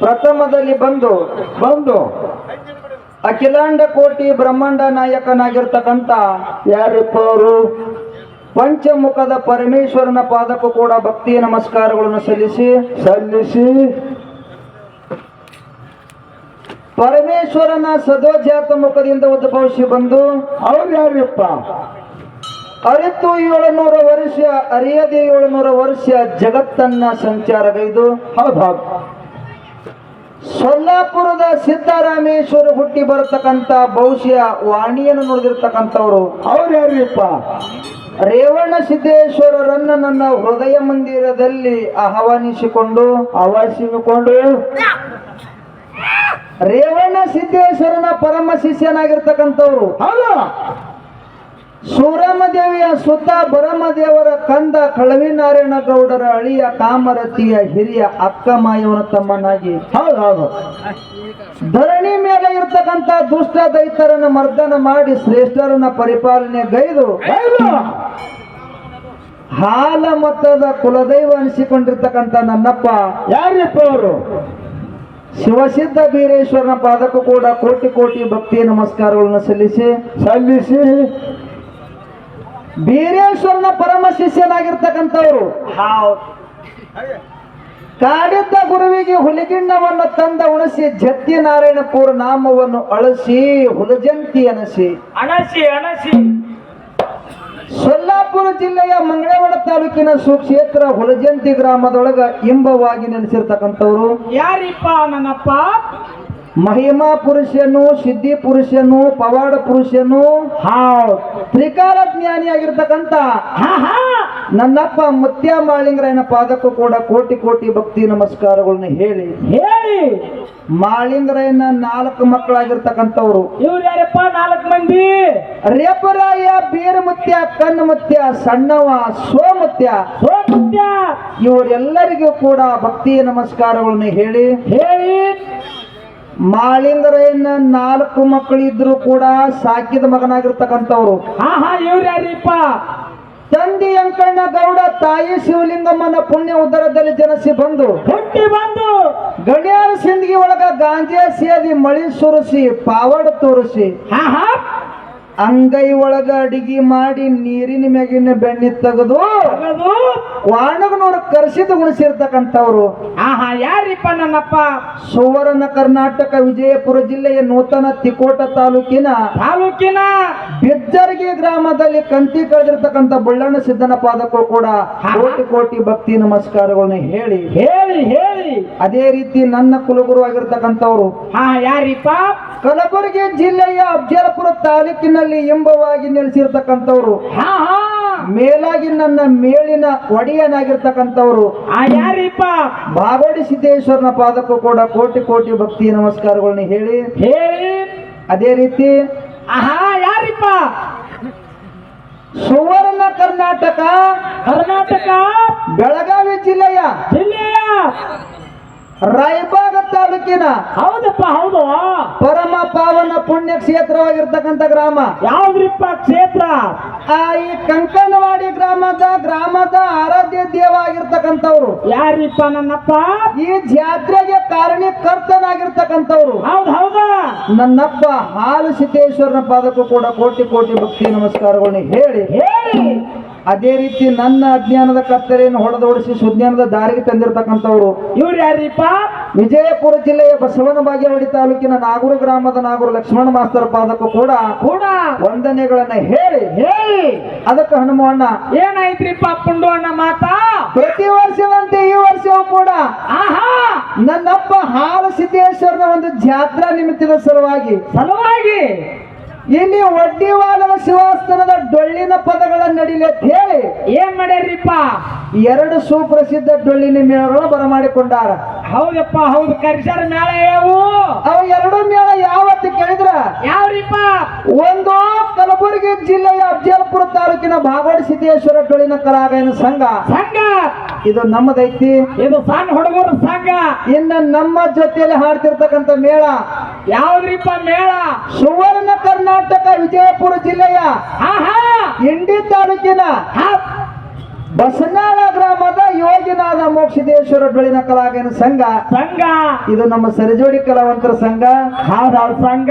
ಪ್ರಥಮದಲ್ಲಿ ಬಂದು ಬಂದು ಅಖಿಲಾಂಡ ಕೋಟಿ ಬ್ರಹ್ಮಾಂಡ ನಾಯಕನಾಗಿರ್ತಕ್ಕಂಥ ಯಾರಿಪ್ಪವರು ಪಂಚಮುಖದ ಪರಮೇಶ್ವರನ ಪಾದಕ್ಕೂ ಕೂಡ ಭಕ್ತಿಯ ನಮಸ್ಕಾರಗಳನ್ನು ಸಲ್ಲಿಸಿ ಸಲ್ಲಿಸಿ. ಪರಮೇಶ್ವರನ ಸದೋಜಾತ ಮುಖದಿಂದ ಉದ್ಭವಿಸಿ ಬಂದು ಅವ್ರು ಯಾರಪ್ಪ? ಅರಿತು ಏಳುನೂರ ವರ್ಷ ಅರಿಯದೆ ಏಳುನೂರ ವರ್ಷ ಜಗತ್ತನ್ನ ಸಂಚಾರಗೈದು. ಹೌದು ಸೊಲ್ಲಾಪುರದ ಸಿದ್ದರಾಮೇಶ್ವರ ಹುಟ್ಟಿ ಬರತಕ್ಕಂತ ಬಹುಶಃ ವಾಣಿಯನ್ನು ನುಡಿದಿರ್ತಕ್ಕಂಥವ್ರು. ಅವ್ರು ಯಾರಪ್ಪ ರೇವಣ ಸಿದ್ದೇಶ್ವರರನ್ನ ನನ್ನ ಹೃದಯ ಮಂದಿರದಲ್ಲಿ ಆಹ್ವಾನಿಸಿಕೊಂಡು. ಅವಾಸಿಕೊಂಡು ರೇವಣ ಸಿದ್ದೇಶ್ವರನ ಪರಮ ಶಿಷ್ಯನಾಗಿರ್ತಕ್ಕಂಥವ್ರು. ಹೌದು? ಸೂರಮದೇವಿಯ ಸುತ್ತ ಬರಮದೇವರ ಕಂದ ಕಳವಿನಾರಾಯಣ ಗೌಡರ ಅಳಿಯ ಕಾಮರತಿಯ ಹಿರಿಯ ಅಕ್ಕ ಮಾಯವನ ತಮ್ಮನಾಗಿ. ಹೌದು ಹೌದು. ಧರಣಿ ಮೇಲೆ ಇರ್ತಕ್ಕಂಥ ದುಷ್ಟ ದೈತರನ್ನು ಮರ್ದನ ಮಾಡಿ ಶ್ರೇಷ್ಠರನ್ನ ಪರಿಪಾಲನೆ ಗೈದು. ಹಾಲ ಮತದ ಕುಲದೈವ ಅನಿಸಿಕೊಂಡಿರ್ತಕ್ಕಂಥ ನನ್ನಪ್ಪ. ಯಾರಪ್ಪ ಅವರು? ಶಿವಸಿದ್ಧ ಬೀರೇಶ್ವರನ ಪಾದಕ್ಕೂ ಕೂಡ ಕೋಟಿ ಕೋಟಿ ಭಕ್ತಿ ನಮಸ್ಕಾರಗಳನ್ನು ಸಲ್ಲಿಸಿ. ಸಲ್ಲಿಸಿ. ಬೀರೇಶ್ವರನ ಪರಮ ಶಿಷ್ಯನಾಗಿರ್ತಕ್ಕಂಥವ್ರು. ಕಾಡಿದ್ದ ಗುರುವಿಗೆ ಹುಲಿಗಿಣ್ಣವನ್ನು ತಂದ ಉಣಿಸಿ ಜತ್ತಿ ನಾರಾಯಣಪುರ ನಾಮವನ್ನು ಅಳಸಿ ಹುಲಜಂತಿ ಅನಸಿ. ಅಣಸಿ ಅಣಸಿ. ಸೊಲ್ಲಾಪುರ ಜಿಲ್ಲೆಯ ಮಂಗಳವಾಡ ತಾಲೂಕಿನ ಸುಕ್ಷೇತ್ರ ಹುಲಜಂತಿ ಗ್ರಾಮದೊಳಗ ಇಂಬವಾಗಿ ನೆಲೆಸಿರ್ತಕ್ಕಂಥವ್ರು. ಯಾರಿಪ್ಪ ನನ್ನಪ್ಪ? ಮಹಿಮಾ ಪುರುಷನು ಸಿದ್ಧಿ ಪುರುಷನು ಪವಾಡ ಪುರುಷನು ಹಾವ್ ತ್ರಿಕಾಲ ಜ್ಞಾನಿಯಾಗಿರ್ತಕ್ಕಂಥ ಹಾ ಹಾ ನನ್ನಪ್ಪ ಮುತ್ಯ ಮಾಳಿಂಗರಾಯನ ಪಾದಕ್ಕೂ ಕೂಡ ಕೋಟಿ ಕೋಟಿ ಭಕ್ತಿ ನಮಸ್ಕಾರಗಳನ್ನ ಹೇಳಿ. ಹೇಳಿ! ಮಾಳಿಂಗರಾಯನ ನಾಲ್ಕು ಮಕ್ಕಳಾಗಿರ್ತಕ್ಕಂಥವ್ರು. ಇವ್ರು ಯಾರಪ್ಪ? ನಾಲ್ಕು ಮಂದಿ? ರೇಪರಾಯ ಬೀರಮುತ್ಯ ಕಣ್ಣಮುತ್ಯ ಸಣ್ಣವ ಸೋಮುತ್ಯ. ಸೋಮುತ್ಯ! ಇವರೆಲ್ಲರಿಗೂ ಕೂಡ ಭಕ್ತಿ ನಮಸ್ಕಾರಗಳನ್ನ ಹೇಳಿ. ಹೇಳಿ! ಮಾಳಿಂಗರಾಯನ ನಾಲ್ಕು ಮಕ್ಕಳು ಇದ್ರು ಕೂಡ ಸಾಕಿದ ಮಗನಾಗಿರ್ತಕ್ಕಂಥವ್ರು. ಹಾ ಹಾ ಇವ್ರು ಯಾರಿಪ್ಪ? ತಂದೆ ಅಂಕಣ್ಣ ಗೌಡ ತಾಯಿ ಶಿವಲಿಂಗಮ್ಮನ ಪುಣ್ಯ ಉದರದಲ್ಲಿ ಜನಿಸಿ ಬಂದು ಹುಟ್ಟಿ ಬಂದು ಗಡಿಯಾರ ಸಿಂದಗಿ ಒಳಗ ಗಾಂಜಾ ಸೇದಿ ಮಳಿ ಸುರಿಸಿ ಪಾವಡ ತೋರಿಸಿ ಹಾ ಹಾ ಅಂಗೈ ಒಳಗ ಅಡಿಗೆ ಮಾಡಿ ನೀರಿನ ಮ್ಯಾಗಿನ ಬೆಣ್ಣೆ ತೆಗೆದು ತಗದು ಕರ್ಷಿತ ಗುಣಿಸಿರ್ತಕ್ಕಂಥವ್ರು ಆಹಾ ಯಾರಿಪ್ಪ ನನ್ನಪ್ಪ? ಸುವರ್ಣ ಕರ್ನಾಟಕ ವಿಜಯಪುರ ಜಿಲ್ಲೆಯ ನೂತನ ತಿಕೋಟ ತಾಲೂಕಿನ ತಾಲೂಕಿನ ಬಿಜ್ಜರ್ಗಿ ಗ್ರಾಮದಲ್ಲಿ ಕಂತಿ ಕಳೆದಿರ್ತಕ್ಕಂಥ ಬುಳ್ಳಣ್ಣ ಸಿದ್ದನ ಪಾದಕ್ಕೂ ಕೂಡ ಕೋಟಿ ಕೋಟಿ ಭಕ್ತಿ ನಮಸ್ಕಾರಗಳನ್ನ ಹೇಳಿ. ಹೇಳಿ ಹೇಳಿ. ಅದೇ ರೀತಿ ನನ್ನ ಕುಲಗುರು ಆಗಿರ್ತಕ್ಕಂಥವ್ರು. ಹಾ ಯಾರಿಪ್ಪ? ಕಲಬುರಗಿ ಜಿಲ್ಲೆಯ ಅಬ್ಜಲಪುರ ತಾಲೂಕಿನಲ್ಲಿ ಎಂಬವಾಗಿ ನೆಲೆಸಿರ್ತಕ್ಕಂಥವ್ರು. ಹಾ ಹಾ. ಮೇಲಾಗಿ ನನ್ನ ಮೇಲಿನ ಒಡೆಯನಾಗಿರ್ತಕ್ಕಂಥವ್ರು. ಆ ಯಾರಿಪ್ಪ? ಬಾಗೋಡಿ ಸಿದ್ದೇಶ್ವರನ ಪಾದಕ್ಕೂ ಕೂಡ ಕೋಟಿ ಕೋಟಿ ಭಕ್ತಿ ನಮಸ್ಕಾರಗಳನ್ನು ಹೇಳಿ. ಹೇಳಿ. ಅದೇ ರೀತಿ ಆಹಾ ಯಾರಿಪ್ಪ? ಸುವರ್ಣ ಕರ್ನಾಟಕ ಕರ್ನಾಟಕ. ಬೆಳಗಾವಿ ಜಿಲ್ಲೆಯ ಜಿಲ್ಲೆಯ. ರಾಯಬಾಗ ತಾಲೂಕಿನ ಹೌದಪ್ಪ ಹೌದು. ಪರಮ ಪಾವನ ಪುಣ್ಯ ಕ್ಷೇತ್ರವಾಗಿರ್ತಕ್ಕಂಥ ಗ್ರಾಮ. ಯಾವ್ದ್ರಿಪ್ಪ ಕ್ಷೇತ್ರ? ಆ ಈ ಕಂಕನವಾಡಿ ಗ್ರಾಮದ ಗ್ರಾಮದ ಆರಾಧ್ಯ ದೇವ ಆಗಿರ್ತಕ್ಕಂಥವ್ರು ಯಾರಿಪ್ಪ ನನ್ನಪ್ಪ? ಈ ಜಾತ್ರೆಗೆ ಕಾರಣೀಕರ್ತನಾಗಿರ್ತಕ್ಕಂಥವ್ರು. ಹೌದು ಹೌದಾ. ನನ್ನಪ್ಪ ಹಾಲು ಸಿದ್ದೇಶ್ವರನ ಪಾದಕ್ಕೂ ಕೂಡ ಕೋಟಿ ಕೋಟಿ ಭಕ್ತಿ ನಮಸ್ಕಾರಗಳನ್ನ ಹೇಳಿ ಹೇಳಿ. ಅದೇ ರೀತಿ ನನ್ನ ಅಜ್ಞಾನದ ಕತ್ತಲೆಯನ್ನು ಹೊಡೆದೋಡಿಸಿ ಸುಜ್ಞಾನದ ದಾರಿಗೆ ತಂದಿರತಕ್ಕಂಥವ್ರು ಇವ್ರು ಯಾರೀಪ ವಿಜಯಪುರ ಜಿಲ್ಲೆಯ ಬಸವನ ಬಾಗೇವಾಡಿ ತಾಲೂಕಿನ ನಾಗೂರು ಗ್ರಾಮದ ನಾಗೂರು ಲಕ್ಷ್ಮಣ ಮಾಸ್ತರ ಪಾದಕ್ಕೂ ಕೂಡ ಕೂಡ? ವಂದನೆಗಳನ್ನ ಹೇಳಿ. ಹೇಳಿ. ಅದಕ್ಕೆ ಹನುಮಣ್ಣ ಏನಾಯ್ತ್ರಿಪ್ಪ ಪುಂಡು ಅಣ್ಣ ಮಾತಾ? ಪ್ರತಿ ವರ್ಷದಂತೆ ಈ ವರ್ಷವೂ ಕೂಡ. ಆಹಾ! ನನ್ನಪ್ಪ ಹಾಲು ಸಿದ್ದೇಶ್ವರನ ಒಂದು ಜಾತ್ರಾ ನಿಮಿತ್ತದ ಸಲುವಾಗಿ. ಸಲುವಾಗಿ? ಇಲ್ಲಿ ಒಡ್ಡಿವಾಲವ ಶಿವಾಸ್ತನದ ಡೊಳ್ಳಿನ ಪದಗಳ ನಡಿಲಿ ಅಂತ ಹೇಳಿ ಏನ್ ಮಾಡ್ಯಾರ್ರಿಪ್ಪ? ಎರಡು ಸುಪ್ರಸಿದ್ಧ ಡೊಳ್ಳಿನ ಮೇಳಗಳು ಬರಮಾಡಿಕೊಂಡಾರ. ಹೌದಪ್ಪ ಹೌದು. ಕರಿಸರ ಮೇಳ ಯಾವು ಅವು ಎರಡು ಮೇಳ ಯಾವತ್ತು ಕೇಳಿದ್ರ? ಯಾವ್ರಿಪ್ಪ? ಒಂದು ಕಲಬುರಗಿ ಜಿಲ್ಲೆಯ ಅಫ್ಜಲ್ಪುರ ತಾಲೂಕಿನ ಬಾಗೋಡಿ ಸಿದ್ದೇಶ್ವರ ಡೊಳ್ಳಿನ ಕಲಾಗಾಯನ ಸಂಘ. ಸಂಘ. ಇದು ನಮ್ಮದೈತಿ. ಇದು ಸಣ್ಣ ಹುಡುಗರು ಸಾಕ ಇನ್ನು ನಮ್ಮ ಜೊತೆಯಲ್ಲಿ ಹಾಡ್ತಿರ್ತಕ್ಕಂಥ ಮೇಳ. ಯಾವ್ದ್ರಿಪ್ಪ ಮೇಳ? ಸುವರ್ಣ ಕರ್ನಾಟಕ ವಿಜಯಪುರ ಜಿಲ್ಲೆಯ ಆಹಾ! ಇಂಡಿ ತಾಲೂಕಿನ ಹಾ! ಬಸನಾಳ ಗ್ರಾಮದ ಯೋಗಿನಾದ ಮೋಕ್ಷದೇಶ್ವರ ಬೆಳಿನ ಕಲಾವಿನ ಸಂಘ. ಸಂಘ. ಇದು ನಮ್ಮ ಸರಿಜೋಡಿ ಕಲಾವಂತರ ಸಂಘ. ಹೌದೌದು ಸಂಘ.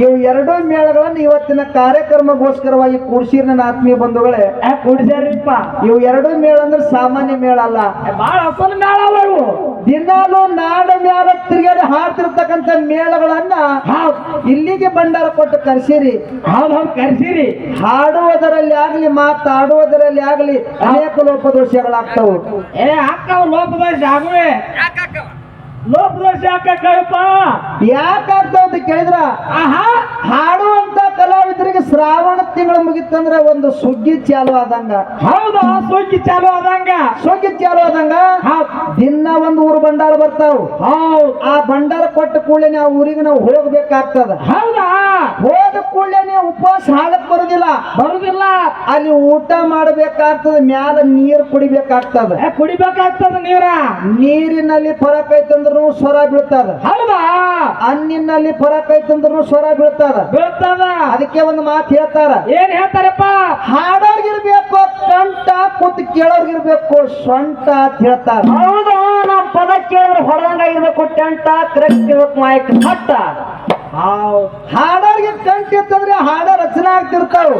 ಇವು ಎರಡೂ ಮೇಳಗಳನ್ನು ಇವತ್ತಿನ ಕಾರ್ಯಕ್ರಮಗೋಸ್ಕರವಾಗಿ ಕೂಡಿಸಿರ ನನ್ನ ಆತ್ಮೀಯ ಬಂಧುಗಳೇ. ಕೂಡಿಸ್ಯಾರಿಪ್ಪ. ಇವು ಎರಡೂ ಮೇಳ ಅಂದ್ರೆ ಸಾಮಾನ್ಯ ಮೇಳ ಅಲ್ಲ. ಬಹಳ ಅಸಲ ಮೇಳ ಅವು ಇವು. ದಿನಾಲು ನಾಡ ಮ್ಯಾಲ ತಿರುಗಾಡಿ ಹಾಡ್ತಿರ್ತಕ್ಕಂಥ ಮೇಳಗಳನ್ನ ಇಲ್ಲಿಗೆ ಭಂಡಾರ ಕೊಟ್ಟು ಕರ್ಸಿರಿ. ಹಾಡು ಕರ್ಸಿರಿ. ಹಾಡುವುದರಲ್ಲಿ ಆಗ್ಲಿ ಮಾತಾಡುವುದರಲ್ಲಿ ಆಗ್ಲಿ ಅನೇಕ ಲೋಪದೋಷಗಳಾಗ್ತವು ಏ ಅಕ್ಕವ ಲೋಪದೋಷ ಆಗುವೆ. ಲೋಪದೋಷ ಯಾಕಪ್ಪ ಯಾಕಾಗ್ತಾವ ಅಂತ ಕೇಳಿದ್ರ? ಆಹಾ. ಹಾಡುವಂತ ಕಲಾವಿದರಿಗೆ ಶ್ರಾವಣ ತಿಂಗಳು ಮುಗಿತಂದ್ರೆ ಒಂದು ಸುಗ್ಗಿ ಚಾಲು ಆದಂಗ. ಹೌದು ಸುಗ್ಗಿ ಚಾಲು ಆದಂಗ. ಸುಗ್ಗಿ ಚಾಲು ಆದಂಗ? ದಿನ ಒಂದು ಊರು ಭಂಡಾರ ಬರ್ತಾವ. ಹೌದು. ಆ ಭಂಡಾರ ಕೊಟ್ಟ ಕೂಡಲೇ ಆ ಊರಿಗೆ ನಾವು ಹೋಗ್ಬೇಕಾಗ್ತದ. ಹೌದಾ? ಹೋದ ಕೂಡಲೇ ಉಪವಾಸ ಹಾಡಕ್ ಬರುದಿಲ್ಲ. ಬರುದಿಲ್ಲ. ಅಲ್ಲಿ ಊಟ ಮಾಡಬೇಕಾಗ್ತದ ಮ್ಯಾಲ ನೀರ್ ಕುಡಿಬೇಕಾಗ್ತದ. ಕುಡಿಬೇಕಾಗ್ತದ ನೀರ? ನೀರಿನಲ್ಲಿ ಫರಕ್ ಐತಂದ್ರು ಸ್ವರ ಬೀಳ್ತದ. ಹೌದಾ? ಅನ್ನಿನಲ್ಲಿ ಫರಕ್ ಐತಂದ್ರು ಸ್ವರ ಬೀಳ್ತದ. ಬೀಳ್ತದ. ಅದಕ್ಕೆ ಒಂದು ಮಾತು ಹೇಳ್ತಾರ. ಏನ್ ಹೇಳ್ತಾರಪ್ಪ? ಹಾಡೋರ್ಗಿರ್ಬೇಕು ಕಂಟ ಕೂತ್ ಕೇಳೋರ್ಗಿರ್ಬೇಕು ಸೊಂಟ ಅಂತ ಹೇಳ್ತಾರ. ಹೌದು ನಮ್ ಪದ ಕೇಳಿದ್ರೆ ಹೊಡೆದಂಗಾಗಿರ್ಬೇಕು ಟೆಂಟ ಕರೆಕ್ಟ್ ಇರ್ಬೇಕು ಮಾಯಕ್ ಹಟ್ಟ ಹಾಡೋರ್ಗೆ ಕಂಟ್ ಇತ್ತಂದ್ರೆ ಹಾಡ ರಚನೆ ಆಗ್ತಿರ್ತಾವ.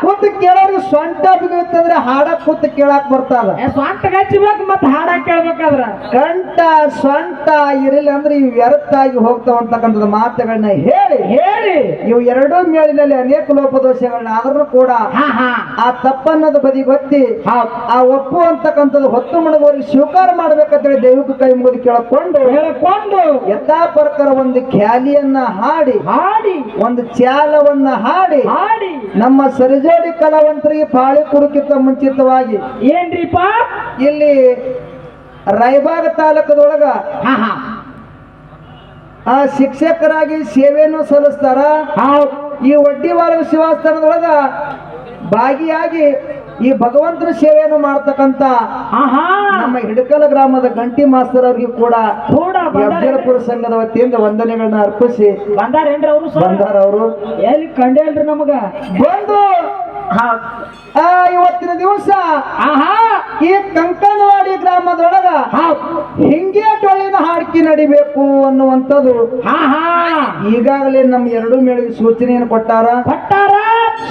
ಕೂತ್ ಕೇಳೋರ್ಗೆ ಸೊಂಟ ಬಿಗಿತ್ತಂದ್ರೆ ಹಾಡ ಕೂತ್ ಕೇಳಾಕ್ ಬರ್ತಾರ. ಸ್ವಂಟ ಗಚ್ಚಬೇಕು ಮತ್ತೆ ಹಾಡ ಕೇಳ್ಬೇಕಾದ್ರ. ಕಂಠ ಸೊಂಟ ಇರಲಿಲ್ಲ ಅಂದ್ರೆ ಇವು ವ್ಯರ್ಥಾಗಿ ಹೋಗ್ತಾವಂತಕ್ಕಂಥದ್ದು ಮಾತುಗಳನ್ನ ಹೇಳಿ ಹೇಳಿ. ಇವು ಎರಡೂ ಮೇಳಿನಲ್ಲಿ ಅನೇಕ ಲೋಪದೋಷಗಳನ್ನ ಆದ್ರೂ ಕೂಡ ಆ ತಪ್ಪನ್ನದ ಬದಿ ಗೊತ್ತಿ ಆ ಒಪ್ಪು ಅಂತಕ್ಕಂಥದ್ದು ಹೊತ್ತು ಮಣಗೋರಿಗೆ ಸ್ವೀಕಾರ ಮಾಡ್ಬೇಕಂತೇಳಿ ದೈವಿಕ ಕೈ ಮುಗಿದು ಕೇಳಕೊಂಡು ಹೇಳ್ಕೊಂಡು ಯಥಾ ಪ್ರಕಾರ ಒಂದು ಖ್ಯಾಲಿಯನ್ನ ಹಾಡಿ ಹಾಡಿ ಒಂದು ಚಾಲವನ್ನ ಹಾಡಿ ಹಾಡಿ. ನಮ್ಮ ಸರಿಜೋಡಿ ಕಲಾವಂತರಿಗೆ ಪಾಳಿ ಕುರುಕಿತ ಮುಂಚಿತವಾಗಿ ಏನ್ರಿಪಾ ಇಲ್ಲಿ ರಾಯಬಾಗ ತಾಲೂಕದೊಳಗ ಹಾ ಹಾ. ಆ ಶಿಕ್ಷಕರಾಗಿ ಸೇವೆಯನ್ನು ಸಲ್ಲಿಸ್ತಾರ? ಈ ಒಡ್ಡಿವಾರ ಶಿವಾಸ್ಥಾನದೊಳಗ ಭಾಗಿಯಾಗಿ ಈ ಭಗವಂತನ ಸೇವೆಯನ್ನು ಮಾಡ್ತಕ್ಕಂತ ನಮ್ಮ ಹಿಡಕಲ ಗ್ರಾಮದ ಗಂಟಿ ಮಾಸ್ತರ್ ಅವರಿಗೆ ಕೂಡ ಅಫ್ಜಲಪುರ ಸಂಘದ ವತಿಯಿಂದ ವಂದನೆಗಳನ್ನ ಅರ್ಪಿಸಿ. ಬಂದಾರೇನ್ರಿ ಅವರು ಬಂದಾರ ಅವರು. ಎಲ್ಲಿ ಕಂಡೇಲ್ರಿ ನಮಗ? ಬಂದು ಇವತ್ತಿನ ದಿವಸ ಆಹಾ. ಈ ಕಂಕನವಾಡಿ ಗ್ರಾಮದೊಳಗ ಹಿಂಗೆ ಟೊಳ್ಳಿನ ಹಾಡ್ಕಿ ನಡಿಬೇಕು ಅನ್ನುವಂಥದ್ದು. ಈಗಾಗಲೇ ನಮ್ಮ ಎರಡು ಮೇಳಿಗೆ ಸೂಚನೆಯನ್ನು ಕೊಟ್ಟಾರ. ಕೊಟ್ಟಾರ.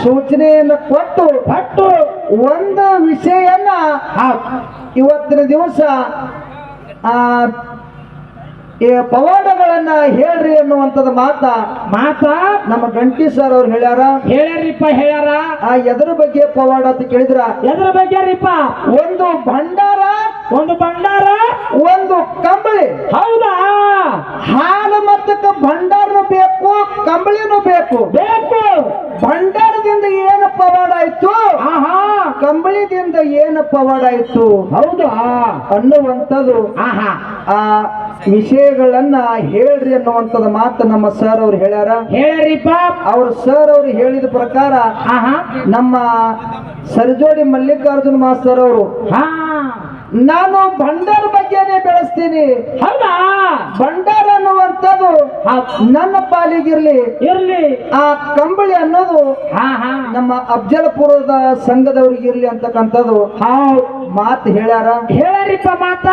ಸೂಚನೆಯನ್ನು ಕೊಟ್ಟು ಕೊಟ್ಟು. ಒಂದು ವಿಷಯನ್ನ ಹೌದ್. ಇವತ್ತಿನ ದಿವಸ ಆ ಈ ಪವಾಡಗಳನ್ನ ಹೇಳ್ರಿ ಅನ್ನುವಂಥದ್ದು ಮಾತ ಮಾತ? ನಮ್ಮ ಗಂಟಿ ಸರ್ ಅವ್ರು ಹೇಳ್ಯಾರ. ಹೇಳ್ಯಾರಿಪ್ಪ ಹೇಳ್ಯಾರ? ಆ ಎದ್ರ ಬಗ್ಗೆ ಪವಾಡ ಅಂತ ಕೇಳಿದ್ರ? ಎದ್ರ ಬಗ್ಗೆ ರೀಪ್ಪ? ಒಂದು ಭಂಡಾರ ಒಂದು ಭಂಡಾರ ಒಂದು ಕಂಬಳಿ. ಹೌದಾ? ಹಾಲು ಮತ್ತಕ್ಕ ಭಂಡಾರನು ಬೇಕು ಕಂಬಳಿನೂ ಬೇಕು. ಬೇಕು. ಭಂಡಾರದಿಂದ ಏನು ಪವಾಡ ಆಯ್ತು? ಆಹಾ. ಕಂಬಳಿದಿಂದ ಏನು ಪವಾಡ ಆಯ್ತು? ಹೌದಾ? ಅನ್ನುವಂಥದ್ದು. ಆಹಾ. ಆ ವಿಷಯಗಳನ್ನ ಹೇಳ್ರಿ ಅನ್ನುವಂಥದ್ದು ಮಾತು ನಮ್ಮ ಸರ್ ಅವ್ರು ಹೇಳ್ಯಾರ. ಹೇಳ್ಯಾರಿಪ್ಪ ಅವ್ರ ಸರ್ ಅವ್ರು ಹೇಳಿದ ಪ್ರಕಾರ ಆಹಾ. ನಮ್ಮ ಸರ್ಜೋಡಿ ಮಲ್ಲಿಕಾರ್ಜುನ ಮಾಸ್ತರ್ ಅವರು ಹಾ. ನಾನು ಭಂಡಾರ ಬಗ್ಗೆನೇ ಬೆಳೆಸ್ತೀನಿ. ಹೌದಾ? ಭಂಡಾರ ಅನ್ನುವಂಥದ್ದು. ನನ್ನ ಪಾಲಿಗಿರ್ಲಿ. ಇರ್ಲಿ. ಆ ಕಂಬಳಿ ಅನ್ನೋದು ಹಾ ಹಾ. ನಮ್ಮ ಅಫಜಲಪುರದ ಸಂಘದವ್ರಿಗೆ ಇರ್ಲಿ ಅಂತಕ್ಕಂಥದ್ದು. ಮಾತು ಹೇಳ್ಯಾರ? ಹೇಳ್ಯಾರಿಪ್ಪ ಮಾತ?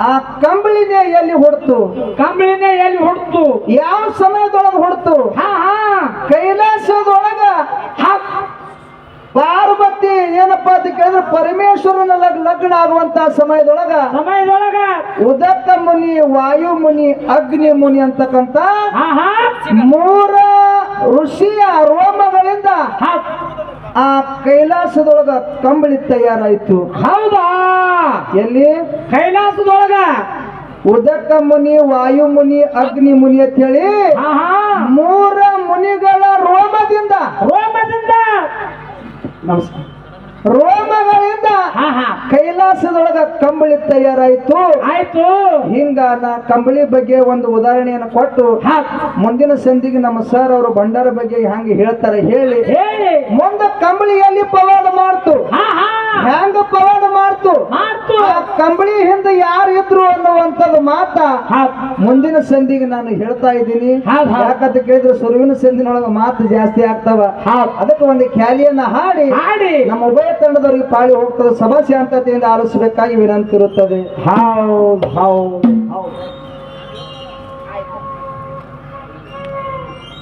ಆ ಕಂಬಳಿನೇ ಎಲ್ಲಿ ಹೊಡ್ತು? ಕಂಬಳಿನೇ ಎಲ್ಲಿ ಹೊಡ್ತು? ಯಾವ ಸಮಯದೊಳಗೆ ಹೊಡ್ತು? ಹಾ ಹಾ. ಕೈಲಾಸದೊಳಗ ಹಾ. ಏನಪ್ಪಾ ಅಂತ ಕೇಳಿದ್ರೆ ಪರಮೇಶ್ವರನ ಲಗ್- ಲಗ್ನ ಆಗುವಂತ ಸಮಯದೊಳಗ ಸಮಯದೊಳಗ ಉದತ್ತ ಮುನಿ ವಾಯು ಮುನಿ ಅಗ್ನಿ ಮುನಿ ಅಂತಕ್ಕಂತ ಮೂರ ಋಷಿಯ ರೋಮಗಳಿಂದ ಆ ಕೈಲಾಸದೊಳಗ ಕಂಬಳಿ ತಯಾರಾಯ್ತು. ಹೌದಾ? ಎಲ್ಲಿ? ಕೈಲಾಸದೊಳಗ. ಉದಕ ಮುನಿ ವಾಯು ಮುನಿ ಅಗ್ನಿ ಮುನಿ ಅಂತ ಹೇಳಿ ಮೂರ ಮುನಿಗಳ ರೋಮದಿಂದ ರೋಮದಿಂದ. ನಮಸ್ಕಾರ. ರೋಮಗಳಿಂದ ಕೈಲಾಸದೊಳಗ ಕಂಬಳಿ ತಯಾರಾಯ್ತು. ಆಯ್ತು. ಹಿಂಗ ನಾ ಕಂಬಳಿ ಬಗ್ಗೆ ಒಂದು ಉದಾಹರಣೆಯನ್ನು ಕೊಟ್ಟು ಮುಂದಿನ ಸಂಧಿಗೆ ನಮ್ಮ ಸರ್ ಅವರು ಭಂಡಾರ ಬಗ್ಗೆ ಹಂಗೆ ಹೇಳ್ತಾರೆ ಹೇಳಿ. ಹೇಳಿ. ಮುಂದೆ ಕಂಬಳಿಯಲ್ಲಿ ಪವಾಡ ಮಾಡ್ತು. ಹೆಂಗ ಪವಾಡ ಮಾಡ್ತು? ಮಾಡ್ತು. ಕಂಬಳಿ ಹಿಂದೆ ಯಾರು ಇದ್ರು ಅನ್ನುವಂಥದ್ದು ಮಾತ ಮುಂದಿನ ಸಂಧಿಗೆ ನಾನು ಹೇಳ್ತಾ ಇದ್ದೀನಿ. ಯಾಕಂತ ಕೇಳಿದ್ರೆ ಸುರುವಿನ ಸಂಧಿನೊಳಗೆ ಮಾತು ಜಾಸ್ತಿ ಆಗ್ತಾವ. ಅದಕ್ಕೆ ಒಂದು ಖ್ಯಾಲಿಯನ್ನ ಹಾಡಿ. ಹಾಡಿ. ನಮ್ಮ ಉಭಯ ತಂಡದವರಿಗೆ ಪಾಳಿ ಹೋಗ್ತದೆ. ಸಭಾ ಶಾಂತತೆಯಿಂದ ಆಲಿಸಬೇಕಾಗಿ ವಿನಂತಿ ಇರುತ್ತದೆ ಹೌದು ಹೌದು ಹೌದ್.